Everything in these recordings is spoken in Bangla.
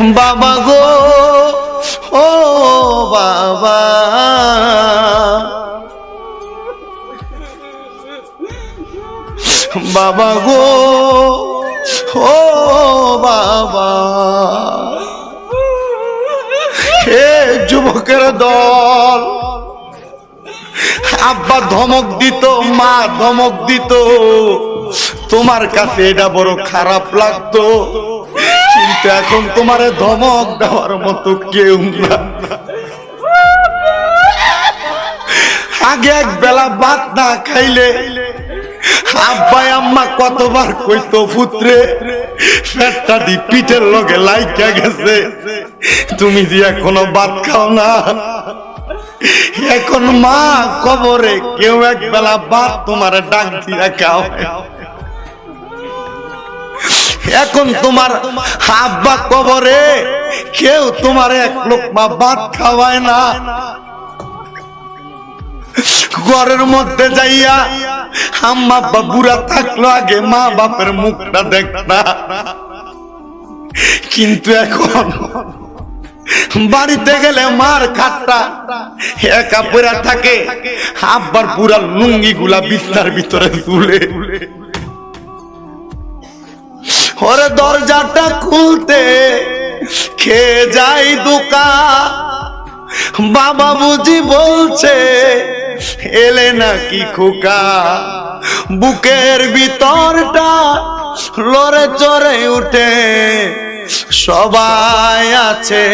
বাবা গো, ও বাবা। বাবা গো, ও বাবা। হে যুবকের দল, আব্বা ধমক দিত, মা ধমক দিত। তোমার কাছে এটা বড় খারাপ লাগতো। কিন্তু এখন তোমার ধমক দেওয়ার মতো কেউ না। আগে এক বেলা ভাত না খাইলে আব্বাই আম্মা কতবার কইতো, পুত্রে, পেটটা দি পিঠের লগে লাইকা গেছে। তুমি যে এখনও ভাত খাও না। এখন মা কবরে কেউ এক বেলা ভাত তোমার ডাক দিয়া খাও এখন তোমার আব্বা কবরে কেউ তোমার এক লোকমা ভাত খাওয়ায় না। ঘরের মধ্যে যাইয়া আম্মা আব্বা বুড়া থাকল আগে, মা বাপের মুখটা দেখ না। কিন্তু এখন বাড়িতে গেলে মার খাটটা একা পড়া থাকে, আব্বার পুরা লুঙ্গি গুলা বিস্তার ভিতরে তুলে। ওরে দরজাটা খুলতে খেয়ে যাই দোকান বাবা বুঝি বলছে, এলে নাকি খোকা। বুকের ভিতরটা লড়ে চড়ে উঠে। সবাই আছে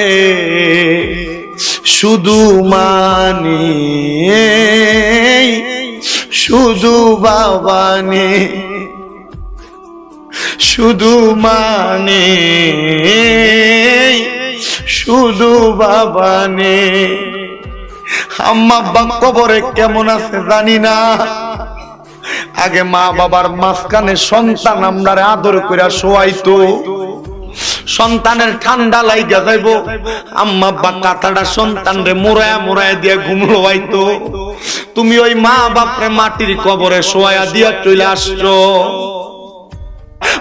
শুধু মানি, শুধু বাবা নেই। শুধু মানে শুধু বাবা নে আম্মা আব্বা কবরে কেমন আছে জানি না। আগে মা বাবার মাঝখানে সন্তান আমরা আদর করে শোয়াইতো। সন্তানের ঠান্ডা লাইগা যাইব। আম্মা আব্বা কাতাটা সন্তান রে মোড়ায় মোড়ায় দিয়ে ঘুমলো আইতো তুমি ওই মা বাপরে মাটির কবরে শোয়া দিয়া চলে আসছো।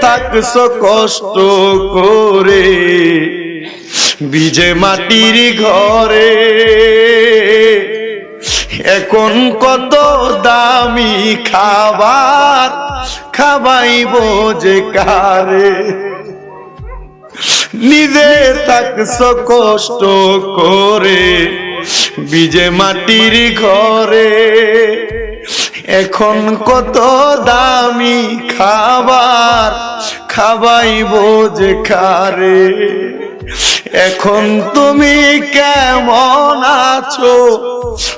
থাকছ কষ্ট করে। বিজে মাটির ঘরে। এখন কত দামি খাবার খাবাইব যে কারে। নিজে থাকছ কষ্ট করে। বিজে মাটির ঘরে। এখন কত দামি খাবার খাবাইব যে খারে এখন তুমি কেমন আছো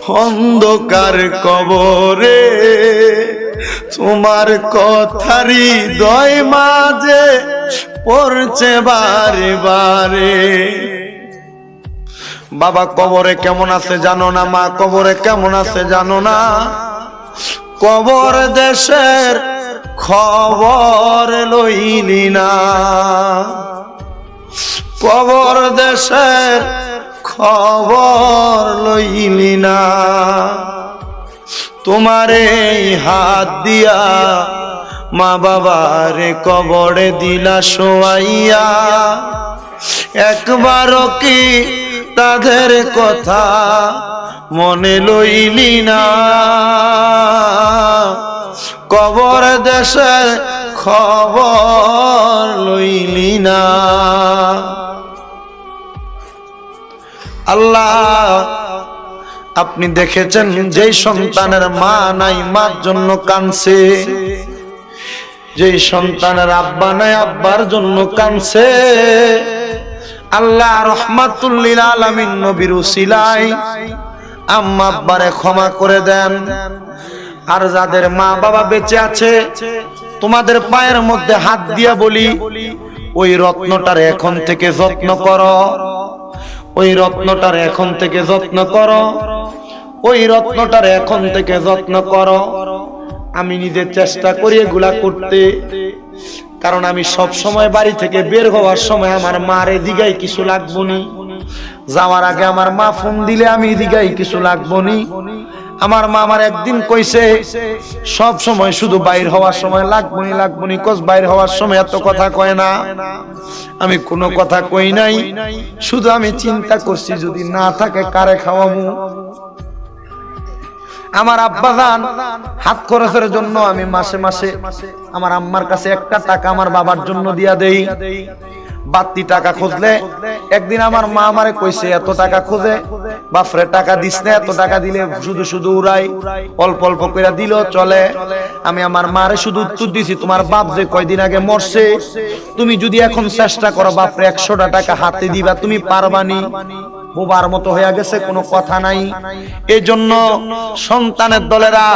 অন্ধকার কবরে? তোমার কথারি দয় মাঝে পড়ছে বারে বারে। বাবা কবরে কেমন আছে জানো না? মা কবরে কেমন আছে জানো না? কবর দেশের খবর লইলি না। কবর দেশের খবর লইলি না। তোমারে হাত দিয়া মা বাবারে কবরে দিলা শোয়াইয়া, একবারও কি তাদের কথা মনে লইলি না। কবর দেশের খবর লইলি না। আল্লাহ, আপনি দেখেছেন যেই সন্তানের মা নাই, মার জন্য কানছে যেই সন্তানের আব্বা নাই, আব্বার জন্য কানছে আল্লাহ রহমাতুল্লিল আলামিন নবীর উসিলাই আম্মা আব্বারে ক্ষমা করে দেন। আর যাদের মা বাবা বেঁচে আছে, তোমাদের পায়ের মধ্যে হাত দিয়া বলি, ওই রত্নটার এখন থেকে যত্ন করো। ওই রত্নটার এখন থেকে যত্ন করো। ওই রত্নটার এখন থেকে যত্ন করো। আমি নিজে চেষ্টা করি এগুলা করতে, কারণ আমি সব সময় বাড়ি থেকে বের হওয়ার সময় আমার মারে দিগাই কিছু লাগবো নি। যাওয়ার আগে আমার মা ফোন দিলে আমি দিগাই কিছু লাগবো নি। আমার মা আমার একদিন কইছে, সব সময় শুধু বাইর হওয়ার সময় লাগবনি লাগবনি কস বাইর হওয়ার সময় এত কথা কয় না। আমি কোনো কথা কই নাই, শুধু আমি চিন্তা করছি যদি না থাকে কারে খাওয়াবো। আমার আব্বা যান হাত খরচের জন্য আমি মাসে মাসে আমার আম্মার কাছে একটা টাকা আমার বাবার জন্য দিয়া দেই। বাড়তি টাকা খুঁজলে, একদিন আমার মা আমারে কইছে, এত টাকা খুঁজে, বাপরে, টাকা দিস না, এত টাকা দিলে শুধু শুধু উড়াই, অল্প অল্প করে দিল, চলে। আমি আমার মারে শুধু উত্তর দিছি, তোমার বাপ যে কয়দিন আগে মরছে, তুমি যদি এখন চেষ্টা করো, বাপরে, একশোটা টাকা হাতে দিবা, তুমি পারবানি বোবার মতো হয়ে গেছে, কোনো কথা নাই। এই জন্য সন্তানের দলেরা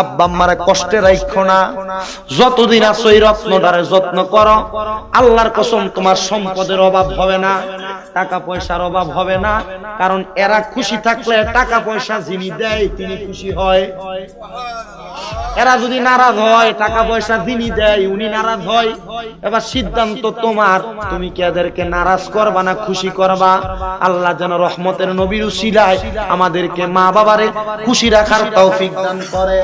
আব্বা আম্মারে কষ্টে রাখো না। যতদিন আছো এই রত্নটারে যত্ন করো। আল্লাহর কসম, তোমার সম্পদের অভাব হবে না, টাকা পয়সার অভাব হবে না। কারণ এরা খুশি থাকলে টাকা পয়সা যিনি দেয়, তিনি খুশি হয়। এরা যদি নারাজ হয়, টাকা পয়সা যিনি দেয়, উনি নারাজ হয়। এবার সিদ্ধান্ত তোমার। তুমি কি এদেরকে নারাজ করবা না খুশি করবা? আল্লাহ যেন রহমতের নবীর উসিলায় আমাদেরকে মা বাবারে খুশি রাখার তৌফিক দান করে।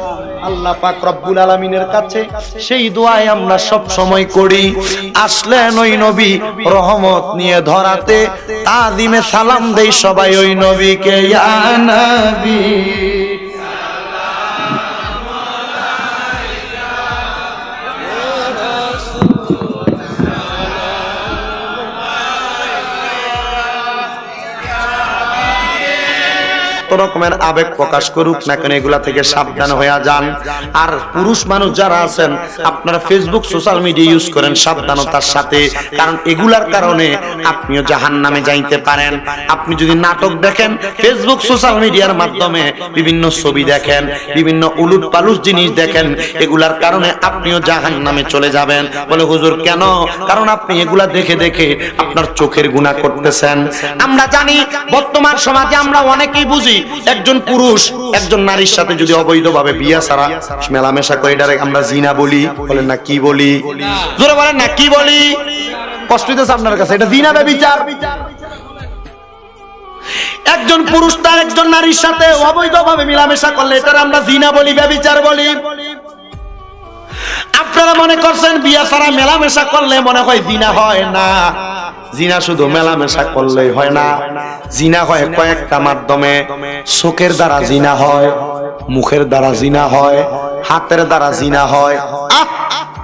আল্লাহ পাক রব্বুল আলামিনের কাছে সেই দোয়ায় আমরা সব সময় করি। আসলেন ওই নবী রহমত নিয়ে ধরাতে, তাজিমে সালাম দেই সবাই ওই নবীকে, ইয়া নবী। রকমের আবেগ প্রকাশ করুক না কেন, এগুলা থেকে সাবধান হয়ে যান। আর পুরুষ মানুষ যারা আছেন, আপনারা ফেসবুক সোশ্যাল মিডিয়া ইউজ করেন সাবধানতার সাথে, কারণ এগুলার কারণে আপনিও জাহান নামে যাইতে পারেন। আপনি যদি নাটক দেখেন ফেসবুক সোশ্যাল মিডিয়ার মাধ্যমে বিভিন্ন ছবি দেখেন, বিভিন্ন উলুট পালুস জিনিস দেখেন, এগুলার কারণে আপনিও জাহান নামে চলে যাবেন। বলে, হুজুর, কেন? কারণ আপনি এগুলা দেখে দেখে আপনার চোখের গুণা করতেছেন। আমরা জানি, বর্তমান সমাজে আমরা অনেকেই বুঝি একজন পুরুষ একজন নারীর সাথে যদি অবৈধভাবে বিয়া ছাড়া মেলামেশা করে এটারে আমরা জিনা বলি বলেন না কি বলি? জোরে বলেন না কি বলি? কষ্ট হইতেছে আপনার কাছে এটা জিনা বিচার? একজন পুরুষ তার একজন নারীর সাথে অবৈধভাবে মেলামেশা করলে এটার আমরা জিনা বলি ব্যবিচার বলি। আপনারা মনে করছেন বিয়া ছাড়া মেলামেশা করলে মনে হয় জিনা হয় না। জিনা শুধু মেলামেশা করলেই হয় না। জিনা হয় কয়েকটা মাধ্যমে। চোখের দ্বারা জিনা হয়, মুখের দ্বারা জিনা হয়, হাতের দ্বারা জিনা হয়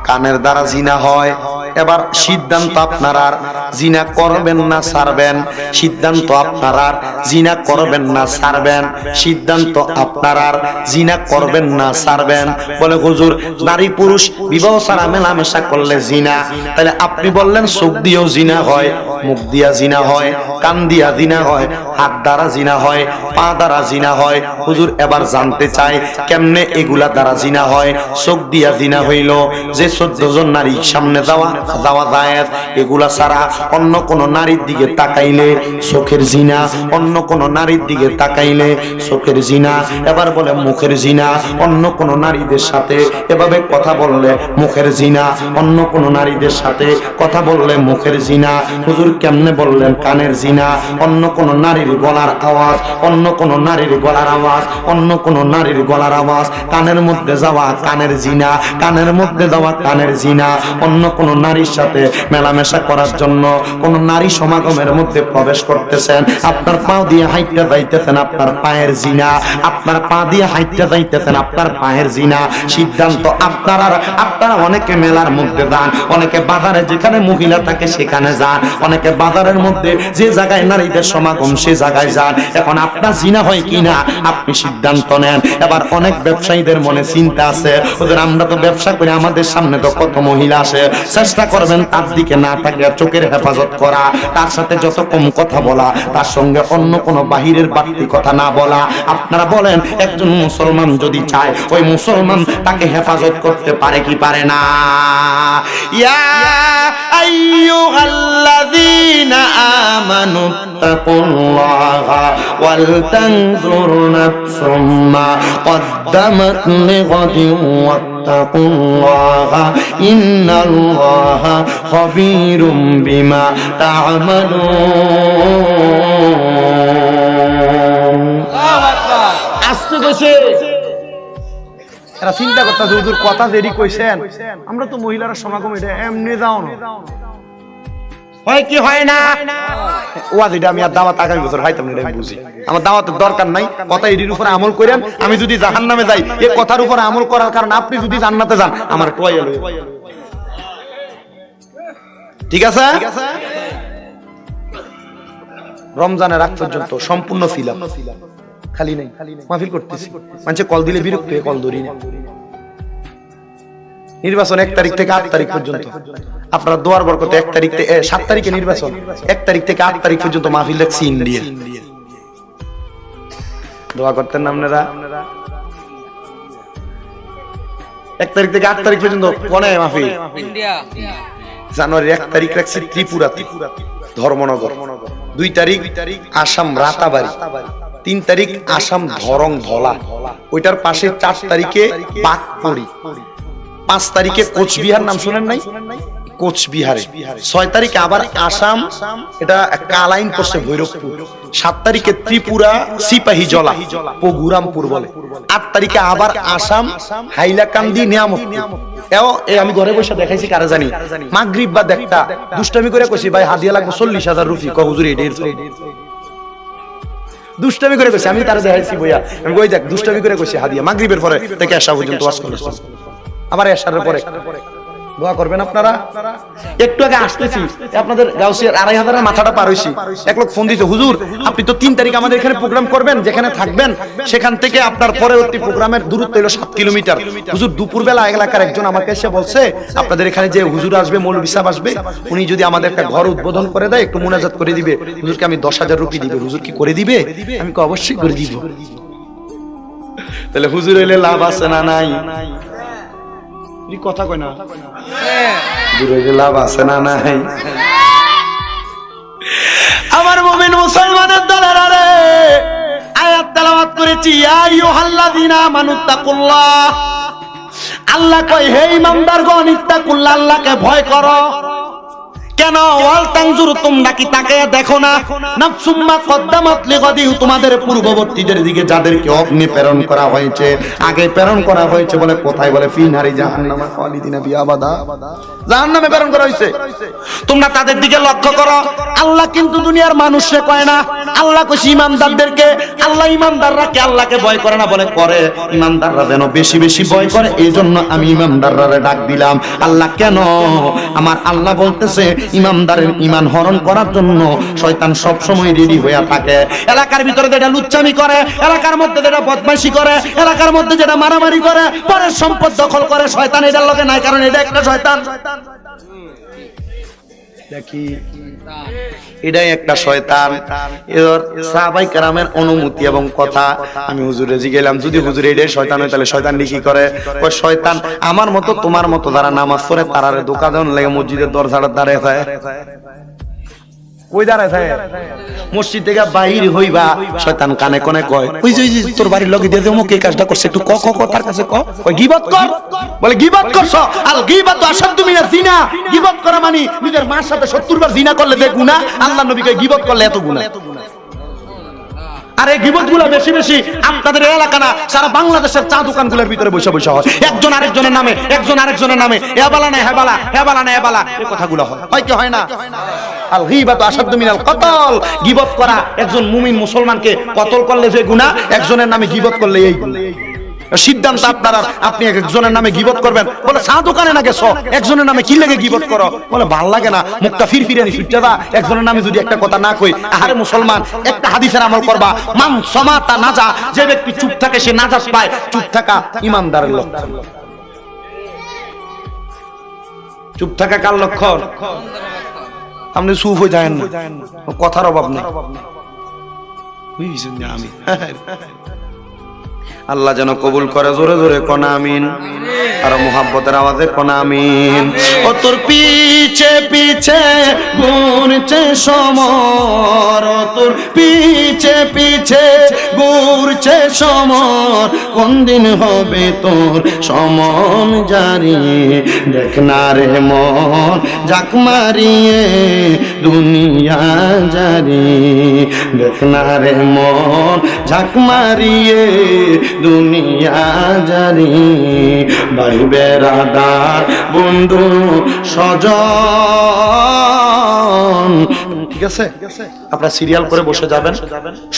কানের দ্বারা জিনা হয় এবার সিদ্ধান্ত আপনার আর। জিনা করবেন না ছাড়বেন সিদ্ধান্ত আপনার আর। জিনা করবেন না ছাড়বেন সিদ্ধান্ত আপনার আর। জিনা করবেন না ছাড়বেন বলে, হুজুর, নারী পুরুষ বিবাহ ছাড়া মেলামেশা করলে জিনা। তাহলে আপনি বললেন, চোখ দিয়েও জিনা হয়, মুখ দিয়া জিনা হয়, কান দিয়া জিনা হয়, হাত দ্বারা জিনা হয়, পা দ্বারা জিনা হয়। হুজুর, এবার জানতে চাই, কেমনে এগুলা দ্বারা জিনা হয়? চোখ দিয়া জিনা হইল, যে চোদ্দ জন নারী সামনে যাওয়া যাওয়া যায় এগুলা ছাড়া অন্য কোন নারীর দিকে তাকাইলে চোখের জিনা, অন্য কোন নারীর দিকে তাকাইলে চোখের জিনা, এবার বলে মুখের জিনা, অন্য কোন নারীদের সাথে এভাবে কথা বললে মুখের জিনা, অন্য কোন নারীদের সাথে কথা বললে মুখের জিনা, হুজুর কেমনে বললেন কানের জিনা, অন্য কোন নারীর গলার আওয়াজ, অন্য কোন নারীর গলার আওয়াজ, অন্য কোন নারীর গলার আওয়াজ, কানের মধ্যে যাওয়া কানের জিনা, কানের মধ্যে যাওয়া কানের জিনা, অন্য কোন নারীর সাথে মেলামেশা করার জন্য কোন নারী সমাগমের মধ্যে প্রবেশ করতেছেন। আপনার পা দিয়ে হাইটটা যাইতেছেন, আপনার পায়ের জিনা। আপনার পা দিয়ে হাইটটা যাইতেছেন, আপনার পায়ের জিনা। সিদ্ধান্ত আপনার আপনারা অনেকে মেলার মধ্যে যান, অনেকে বাজারে যেখানে মহিলা থাকে সেখানে যান, অনেকে বাজারের মধ্যে যে জায়গায় নারীদের সমাগম সে জায়গায় যান। এখন আপনার জিনা হয় কিনা আপনি সিদ্ধান্ত নেন। এবার অনেক ব্যবসায়ীদের মনে চিন্তা আছে, ওদের আমরা তো ব্যবসা করি, আমাদের সামনে তো কত মহিলা আসে। চেষ্টা করবেন তার দিকে না থাকে চোখের হেফাজত করা তার সাথে যত কম কথা বলা তার সঙ্গে অন্য কোনো বাহিরের বাড়তি কথা না বলা আপনারা বলেন একজন মুসলমান যদি চায় ওই মুসলমান তাকে হেফাজত করতে পারে কি পারে না ইয়া আইয়ুহাল্লাযীনা আমানু তাকুল্লাহা ওয়াল তানজুর নাফসুম মা قدمت لغد واتقوا الله إن الله خبير بما تعملون আসতে কইছে এরা চিন্তা করতেছে হুজুর কথা দেরি কইছেন আমরা তো মহিলারা সমাগম এটা এমনি যাও না হয় কি হয় না? আমি আর দাওয়াত আগামী বছর আমি বুঝি। আমার দাওয়াতের দরকার নাই কথা এটির উপরে আমল করেন আমি যদি জাহান নামে যাই এই কথার উপরে আমল করার কারণ আপনি যদি জান্নাতে যান আমার ঠিক আছে? রমজানের আগ পর্যন্ত সম্পূর্ণ ফিলাম খালি নেই মাহফিল করতেছি। মানুষে কল দিলে বিরক্ত হয়ে কল ধরি না। নির্বাচন এক তারিখ থেকে আট তারিখ পর্যন্ত। আপনারা দোয়ার বরকতে এক তারিখ থেকে সাত তারিখে নির্বাচন। এক তারিখ থেকে আট তারিখ পর্যন্ত মাহফিল রাখছি ইন্ডিয়া দোয়া। করতেন না আপনারা। এক তারিখ থেকে আট তারিখ পর্যন্ত মাহফিল? জানুয়ারির এক তারিখ রাখছি ত্রিপুরাতে। ধর্মনগর। দুই তারিখ আসাম রাতাবাড়ি। তিন তারিখ আসাম ধরং ধলা। ওইটার পাশে চার তারিখে বাগপুরি পাঁচ তারিখে কোচবিহার নাম শুনেন নাই? কোচবিহারে। ছয় তারিখে আবার আসাম এটা কালাইন পড়ছে ভৈরবপুর। সাত তারিখে ত্রিপুরা সিপাহী জলা পগুরামপুর বলে। আট তারিখে আবার আসাম হাইলাকান্দি নিয়ামত এও আমি ঘরে বসে দেখাইছি কারা জানি। মাগরিব বা দেখটা দুষ্টামি করে কইছি ভাই হাদিয়া লাগবে চল্লিশ হাজার রুপি। ক হুজুর দুষ্টামি করে কইছি আমি তারা দেখাইছি বইয়া। আমি কই দেখ দুষ্টামি করে কইছি হাদিয়া। মাগরিবের পরে থেকে আসা পর্যন্ত ওয়াজ করছি আবার এসারের পরে। দোয়া করবেন আপনারা। একটু আগে আসতেছি, আপনাদের গাউসিয়ার আড়াই হাজারের মাথাটা পার হয়েছি এক লোক ফোন দিতে হুজুর, আপনি তো তিন তারিখ আমাদের এখানে প্রোগ্রাম করবেন, যেখানে থাকবেন, সেখান থেকে আপনার পরবর্তী প্রোগ্রামের দূরত্ব হলো সাত কিলোমিটার। হুজুর, দুপুরবেলা এলাকার একজন আমাকে এসে বলছে, আপনাদের এখানে যে হুজুর আসবে মৌলবী সাহেব আসবে, উনি যদি আমাদের একটা ঘর উদ্বোধন করে দেয়, একটু মুনাজাত করে দিবে। হুজুরকে আমি দশ হাজার রুপি দিবে। হুজুর কি করে দিবে? আমি অবশ্যই করে দিব। তাহলে হুজুর এলে লাভ আছে না নাই? এই কথা কয় না। দূরে লাভ আছে না নাই। আমার মুসলমানের দলের আরে, আয়াত করেছি আমানুত্তাকুল্লাহ আল্লাহ কয়, হে ইমানদারগণ, ইত্তাকুল্লাহ, আল্লাহকে ভয় করো। কেন ওয়াল তানজুর তোমরা কি তাকে দেখো না? নাফসুম্মা কদ্দামাত লিগাদি তোমাদের পূর্ববর্তীদের দিকে যাদেরকে অগ্নি প্রেরণ করা হয়েছে, আগে প্রেরণ করা হয়েছে বলে কোথায় বলে? ফি নারী জাহান্নামা খালিদিনা বিয়াবাদা জাহান্নামে প্রেরণ করা হয়েছে। তোমরা তাদের দিকে লক্ষ্য করো। আল্লাহ কিন্তু দুনিয়ার মানুষে কয় না। আল্লাহ কইছে ইমানদারদেরকে, আল্লাহ ইমানদাররা কে আল্লাহকে ভয় করে না বলে? করে। ইমানদাররা যেন বেশি বেশি ভয় করে এই জন্য আমি ইমানদাররা ডাক দিলাম। আল্লাহ কেন? আমার আল্লাহ বলতেছে ইমানদারের ইমান হরণ করার জন্য শয়তান সব সময় রেডি হয়ে থাকে। এলাকার ভিতরে যেটা লুচ্চামি করে, এলাকার মধ্যে যেটা বদমাশি করে, এলাকার মধ্যে যেটা মারামারি করে, পরের সম্পদ দখল করে শয়তান এটার লগে নাই, কারণ এটা একটা শয়তান। দেখি। এটাই একটা শয়তান। এর সাহাবাই কারামের অনুমতি এবং কথা। আমি হুজুরে গেলাম যদি হুজুর এটাই শয়তান হয়, তাহলে শয়তান কি করে? ওই শয়তান, আমার মতো, তোমার মতো যারা নামাজ পড়ে, তারারে দোকান লাগে মসজিদের দরজাটা দাঁড়িয়ে থাকে মসজিদ হইবা কানে কোনে কয় যে কাজটা ক ক ক কাছে ক। কই বলে তুমি মানে নিজের মার সাথে 70 বার জিনা করলে যে গুনাহ আল্লাহ নবী কয় গিবত করলে এত গুনাহ। আরে গিবতগুলো বেশি বেশি আপনাদের এলাকা না, সারা বাংলাদেশের চা দোকানগুলোর ভিতরে বসে বসে হয়। একজন আরেকজনের নামে, একজন আরেকজনের নামে এবালা না হেবালা হেবালা না এবালা এই কথাগুলো হয়। হয় কি হয় না? গিবাত গিবত করা একজন মুমিন মুসলমানকে কতল করলে যে গুনাহ, একজনের নামে গিবত করলে এই গুনাহ। সিদ্ধান্ত আপনার আপনি একজনের নামে গিবত করবেন। বলে চা দোকানে না গেছো একজনের নামে কি লেগে গিবত করো? বলে ভালো লাগে না মুখটা ফির ফিরে নি দা। একজনের নামে যদি একটা কথা না কই আহারে মুসলমান একটা হাদিসের আমল করবা। মান সমাতা নাজা যে ব্যক্তি চুপ থাকে সে নাজাত পায়। চুপ থাকা ইমানদারের লক্ষণ। চুপ থাকা কার লক্ষণ? আপনি চুপ হয়ে যায় না। কথার অভাব নেই। বুঝেছেন আমি? আল্লাহ যেন কবুল করে, জোরে জোরে কোন আর মোহাব্বতের আওয়াজে কোন আমিন। ও তোর পিছে পিছে ঘুরছে সমর, ও তোর পিছে পিছে ঘুরছে সমর। কোন দিন হবে তোর সমন জারি? দেখ না রে মন জাক মারিয়ে দুনিয়া জারি। দেখ না রে মন ঝাঁক মারিয়ে দুনিয়া জারি ভাই বেড়াদার বন্ধু স্বজন ঠিক আছে আপনারা সিরিয়াল করে বসে যাবেন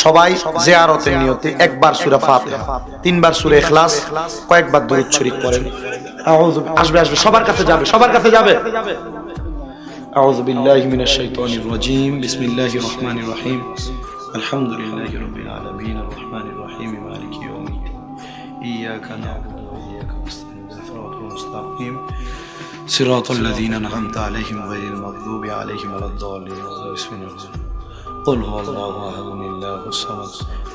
সবাই জিয়ারতের নিয়তে একবার সূরা ফাতিহা তিনবার সূরা ইখলাস কয়েকবার দরুদ শরীফ পড়েন আউযু আসবে আসবে সবার কাছে যাবে সবার কাছে যাবে أعوذ بالله من الشيطان الرجيم بسم الله الرحمن الرحيم الحمد لله رب العالمين الرحمن الرحيم مالك يوم الدين. إياك نعبد وإياك نستعين صراط المستقيم. صراط الذين أنعمت عليهم غير المغضوب عليهم ولا الضالين بسم الله قل هو الله أحد الله الصمد.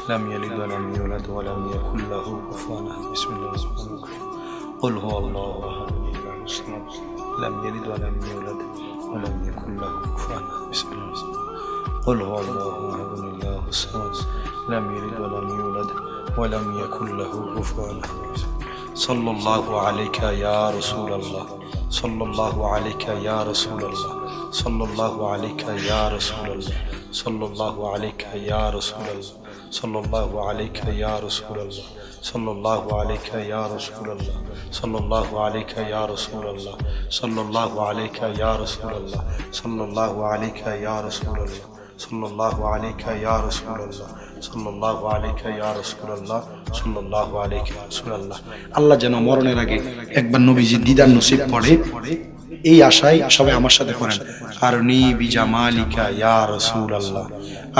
لم يلد ولم يولد ولم يكن له كفوا أحد. بسم الله الرحمن الرحيم. قل هو الله أحد الله الصمد. لم يلد ولم يولد ولم يكن له كفوا أحد. بسم الله الرحمن الرحيم. قل هو الله أحد الله الصمد لم يلد ولم يولد ولم يكن له كفوا أحد. صلى الله عليك يا رسول الله صلى الله عليك يا رسول الله صلى الله عليك يا رسول الله صلى الله عليك يا رسول الله صلى الله عليك يا رسول الله صلى الله عليك يا رسول الله صلى الله عليك يا رسول الله صلى الله عليك يا رسول الله صلى الله عليك يا رسول الله. সাল্লাহ আলিকা ইয়া রসুল্লাহ সাল্লাহ আলিকা ইয়া রসুল্লাহ সাল্লাহ আলিকা রসুল্লাহ আল্লাহ যেন মরণের আগে একবার নবীজির দিদার নসিব পড়ে, এই আশায় সবাই আমার সাথে করেন। আর নি বিজামালিকা ইয়া রসুল আল্লাহ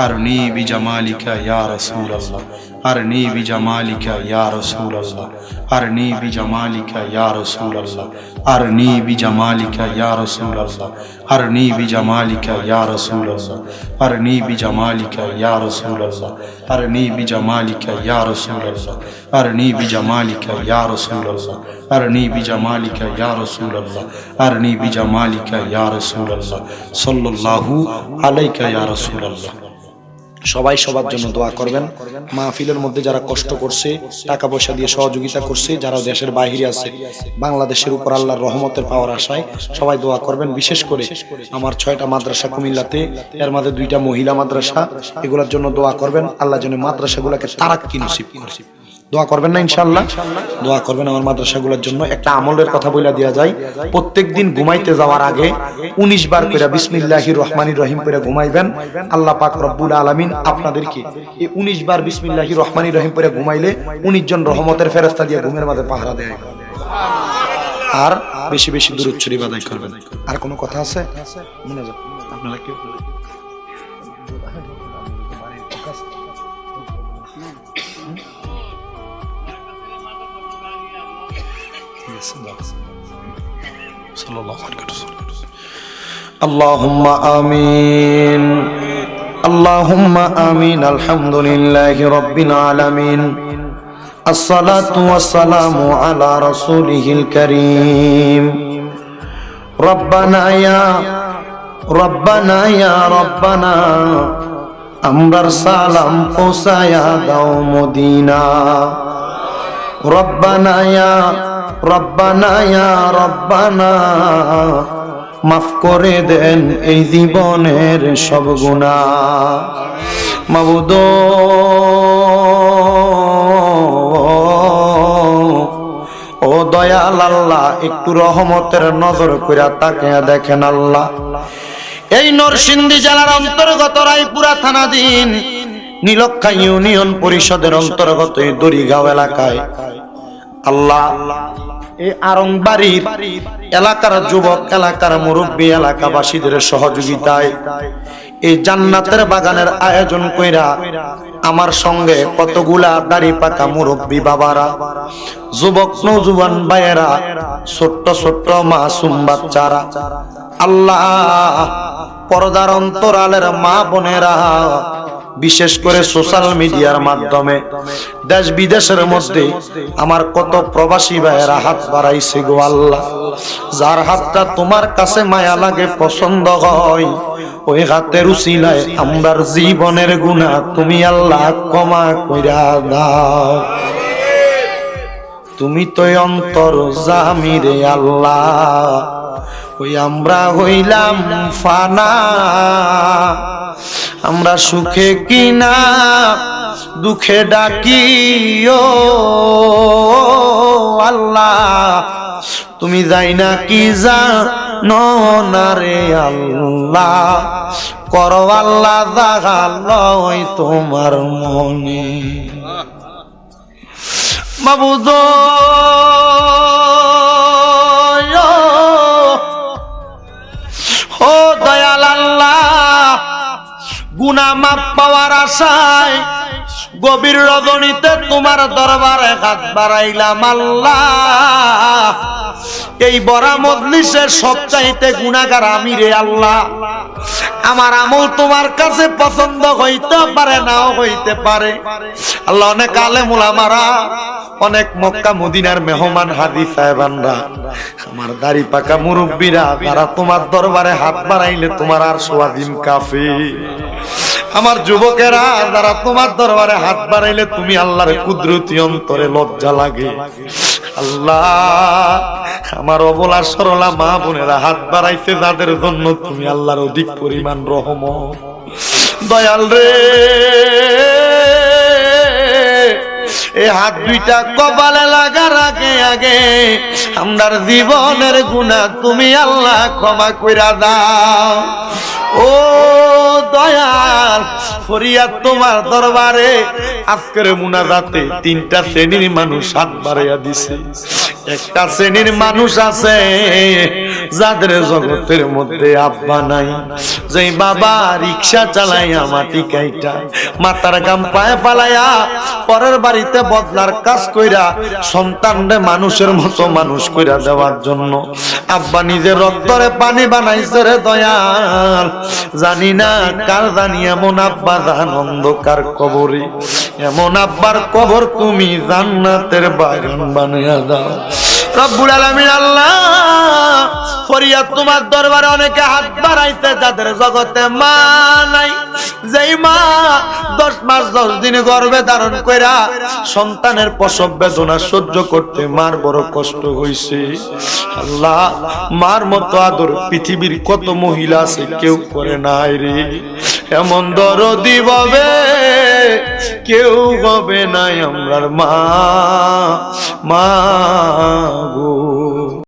আর নি বিজামালিকা ইয়া রসুল আল্লাহ আর নি বিজামালিকা ইয়া রাসূল আল্লাহ আর নি বিজামালিকা ইয়া রাসূল আল্লাহ আর নি বিজামালিকা ইয়া রাসূল আল্লাহ আর নি বিজামালিকা ইয়া রাসূল আল্লাহ আর নি বিজামালিকা ইয়া রাসূল আল্লাহ আর নি বিজামালিকা ইয়া রাসূল আল্লাহ আর নি বিজামালিকা ইয়া রাসূল আল্লাহ আর নি বিজামালিকা ইয়া রাসূল আল্লাহ আর নি বিজামালিকা ইয়া রাসূল আল্লাহ সাল্লাল্লাহু আলাইকা ইয়া রাসূল আল্লাহ সবাই সবার জন্য দোয়া করবেন। মাহফিলের মধ্যে যারা কষ্ট করছে টাকা পয়সা দিয়ে সহযোগিতা করছে যারা দেশের বাহিরে আছে, বাংলাদেশের উপর আল্লাহর রহমতের পাওয়ার আশায় সবাই দোয়া করবেন। বিশেষ করে আমার ছয়টা মাদ্রাসা কুমিল্লাতে, এর মাঝে দুইটা মহিলা মাদ্রাসা, এগুলোর জন্য দোয়া করবেন। আল্লাহ যেন মাদ্রাসাগুলোকে তারাক্কি নসিব করে। দোয়া করবেন না ইনশাল্লাহ দোয়া করবেন আমার মাদ্রাসাগুলোর জন্য। একটা আমলের কথা বলে দেওয়া যায় প্রত্যেক দিন ঘুমাইতে যাওয়ার আগে উনিশ বার করে বিসমিল্লাহির রহমানির রহিম করে ঘুমাইবেন। আল্লাহ পাক রব্বুল আলামিন আপনাদেরকে এই উনিশ বার বিসমিল্লাহির রহমানির রহিম করে ঘুমাইলে উনিশ জন রহমতের ফেরেস্তা দিয়ে ঘুমের মাঝে পাহারা দেয়। আর বেশি বেশি দূর শরীফ আদায় করবেন। আর কোনো কথা আছে? আপনারা কেউ اللهم آمين اللهم آمين الحمد لله رب العالمين الصلاة والسلام على رسوله الكريم ربنا يا ربنا يا ربنا আমরার সালাম পৌঁছায়া দাও মদিনা রব্বানা ইয়া রব্বানা রব্বানা, মাফ করে দেন এই জীবনের সব গুণা মাবুদ, ও দয়াল আল্লাহ, একটু রহমতের নজর কইরা তাকে দেখেন আল্লাহ। এই নরসিংদী জেলার অন্তর্গত রায়পুরা থানাধীন নীলক্ষা ইউনিয়ন পরিষদের অন্তর্গত এই দড়িগাঁও এলাকায় আল্লাহ, এই আরংবাড়ির এলাকার যুবক, এলাকার মুরব্বী, এলাকাবাসীদের সহযোগিতায় এই জান্নাতের বাগানের আয়োজন কইরা আমার সঙ্গে কতগুলা দাড়ি পাকা মুরব্বী বাবারা, যুবক, নৌজুবান ভাইয়েরা, ছোট্ট ছোট্ট মাসুম বাচ্চারা, আল্লাহ পর্দার অন্তরালের মা বোনেরা বিশেষ করে সোশ্যাল মিডিয়ার মাধ্যমে দেশ বিদেশের মধ্যে আমার কত প্রবাসী ভাইয়েরা হাত বাড়াইছে গো আল্লাহ। যার হাতটা তোমার কাছে মায়া লাগে, পছন্দ হয়, ওই হাতের উসিলায় আমরার জীবনের গুণা তুমি আল্লাহ ক্ষমা কইরা দাও। তুমি তো অন্তর জামিরে আল্লাহ, ওই আমরা হইলাম ফানা। আমরা সুখে কিনা, দুঃখে ডাকি ও আল্লাহ, তুমি যাই না কি জানো না রে আল্লাহ? কর আল্লাহ দাগালয় তোমার মনে। মাবুদ ও দয়াল আল্লাহ গুনা মাপ পাওয়ার আশায় গভীর রজনীতে তোমার দরবারে হাত বাড়াইলাম আল্লাহ। এই বড়া মজলিসের সবচাইতে গুণাগার আমি রে আল্লাহ। আমার আমল তোমার কাছে পছন্দ হইতে পারে, নাও হইতে পারে। আল্লাহ অনেক আলেমুল আমারা, অনেক মক্কা মদিনার মেহমান হাদি সাহেবানরা, আমার দাড়ি পাকা মুরব্বীরা তারা তোমার দরবারে হাত বাড়াইলে তোমার আর সোয়াদিন কাফি আমার যুবকেরা, যারা তোমার দরবারে হাত বাড়াইলে তুমি আল্লাহর কুদরতি অন্তরে লজ্জা লাগে। আল্লাহ, আমার অবলা সরলা মা বোনেরা হাত বাড়াইছে যাদের জন্য তুমি আল্লাহর অধিক পরিমাণ রহম। দয়াল রে, এ হাত দুইটা কপালে লাগার আগে আগে আমরার জীবনের গুণা তুমি আল্লাহ ক্ষমা কইরা দাও। ও দয়াল ফরিয়াদ তোমার দরবারে। আজকের মুনাজাতে তিনটা শ্রেণির মানুষ হাত বাড়াইয়া দিছে। একটা শ্রেণির মানুষ আছে, যাদের জগতের মধ্যে আব্বা নাই। যে বাবা রিক্সা চালাইয়া মাটি কাইটা, মাথার গাম পায়ে পালাইয়া, পরের বাড়িতে বদলার কাজ কইরা, সন্তানরে মানুষের মতো মানুষ কইরা দেওয়ার জন্য। আব্বা নিজের রক্তরে পানি বানাইছে রে দয়াল। জানি না কার জানি এমন আব্বা অন্ধকার কবরে। এমন আব্বার কবর তুমি জান্নাতের বাগান বানিয়ে দাও। রব্বুল আলামিন আল্লাহ ফরিয়াদ তোমার দরবারে অনেকে হাত বাড়াইতে যাদের জগতে মা নাই। যেই মা দশ মাস, দশ দিন গর্ভে ধারণ কইরা সন্তানের প্রসব বেদনা সহ্য করতে মার বড় কষ্ট হইছে। আল্লাহ, মার মতো আদর পৃথিবীর কত মহিলা আছে কেউ করে নাই রে। এমন দরদি হবে কেউ হবে নাই আমরার মা। মা গো।